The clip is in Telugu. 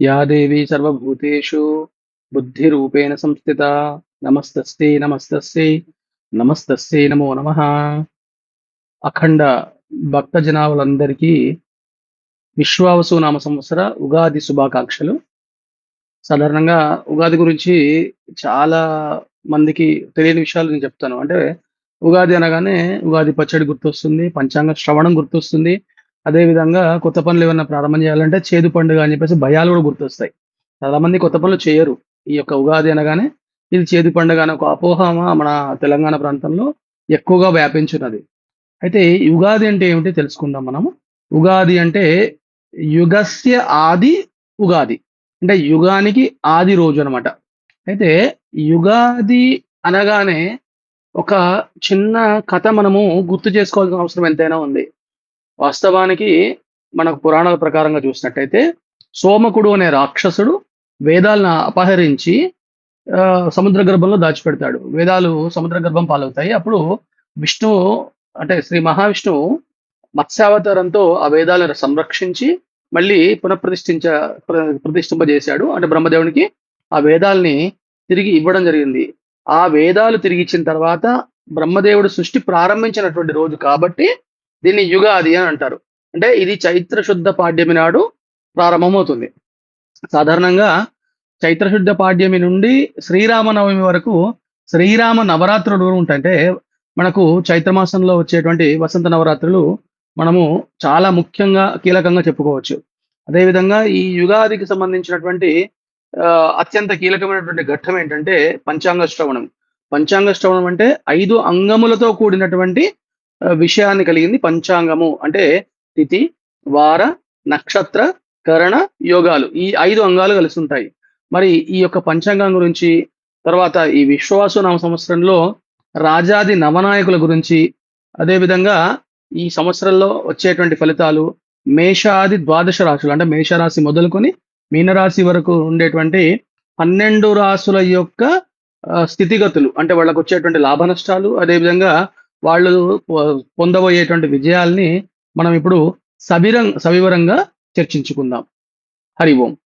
యా దేవీ సర్వభూతేషు బుద్ధిరూపేణ సంస్థిత నమస్తస్యై నమస్తస్యై నమస్తస్యై నమో నమ. అఖండ భక్త జనాభులందరికీ విశ్వావసు నామ సంవత్సర ఉగాది శుభాకాంక్షలు. సాధారణంగా ఉగాది గురించి చాలా మందికి తెలియని విషయాలు నేను చెప్తాను. అంటే ఉగాది అనగానే ఉగాది పచ్చడి గుర్తొస్తుంది పంచాంగ శ్రవణం గుర్తొస్తుంది అదే విధంగా కొత్త పనులు ఏమైనా ప్రారంభం చేయాలంటే చేదు పండుగ అని చెప్పేసి భయాలు కూడా గుర్తొస్తాయి. చాలా మంది కొత్త పనులు చేయరు. ఈ యొక్క ఉగాది అనగానే ఇది చేదు పండుగ అనే ఒక అపోహ మన తెలంగాణ ప్రాంతంలో ఎక్కువగా వ్యాపించున్నది. అయితే యుగాది అంటే ఏమిటి తెలుసుకుందాం మనము. ఉగాది అంటే యుగస్య ఆది ఉగాది. అంటే యుగానికి ఆది రోజు అనమాట అయితే యుగాది అనగానే ఒక చిన్న కథ మనము గుర్తు చేసుకోవాల్సిన అవసరం ఎంతైనా ఉంది. వాస్తవానికి మనకు పురాణాల ప్రకారంగా చూసినట్టయితే సోమకుడు అనే రాక్షసుడు వేదాలను అపహరించి ఆ, సముద్ర గర్భంలో దాచిపెడతాడు. వేదాలు సముద్ర గర్భం పాలవుతాయి. అప్పుడు విష్ణువు అంటే శ్రీ మహావిష్ణువు మత్స్యావతారంతో ఆ వేదాలను సంరక్షించి మళ్ళీ పునఃప్రతిష్ఠించ ప్ర- ప్రతిష్ఠింపజేశాడు. అంటే బ్రహ్మదేవునికి ఆ వేదాల్ని తిరిగి ఇవ్వడం జరిగింది. ఆ వేదాలు తిరిగి ఇచ్చిన తర్వాత బ్రహ్మదేవుడు సృష్టి ప్రారంభించినటువంటి రోజు కాబట్టి దీన్ని యుగాది అని అంటారు. అంటే ఇది చైత్ర శుద్ధ పాడ్యమి నాడు ప్రారంభమవుతుంది. సాధారణంగా చైత్రశుద్ధ పాడ్యమి నుండి శ్రీరామనవమి వరకు శ్రీరామ నవరాత్రులు ఉంటాయంటే మనకు చైత్రమాసంలో వచ్చేటువంటి వసంత నవరాత్రులు మనము చాలా ముఖ్యంగా కీలకంగా చెప్పుకోవచ్చు. అదేవిధంగా ఈ యుగాదికి సంబంధించినటువంటి ఆ, అత్యంత కీలకమైనటువంటి ఘట్టం ఏంటంటే పంచాంగ శ్రవణం. పంచాంగ శ్రవణం అంటే ఐదు అంగములతో కూడినటువంటి విషయాన్ని కలిగింది పంచాంగము. అంటే తిథి వార నక్షత్ర కరణ యోగాలు. ఈ ఐదు అంగాలు కలిసి ఉంటాయి మరి ఈ యొక్క పంచాంగం గురించి తర్వాత ఈ విశ్వాసు నామ సంవత్సరంలో రాజాది నవనాయకుల గురించి అదేవిధంగా ఈ సంవత్సరంలో వచ్చేటువంటి ఫలితాలు మేషాది ద్వాదశ రాశులు. అంటే మేషరాశి మొదలుకొని మీనరాశి వరకు ఉండేటువంటి పన్నెండు రాశుల యొక్క స్థితిగతులు. అంటే వాళ్ళకు వచ్చేటువంటి లాభ నష్టాలు అదేవిధంగా వాళ్ళు పొందబోయేటువంటి విజయాల్ని మనం ఇప్పుడు సవిరం సవివరంగా చర్చించుకుందాం. హరి ఓం.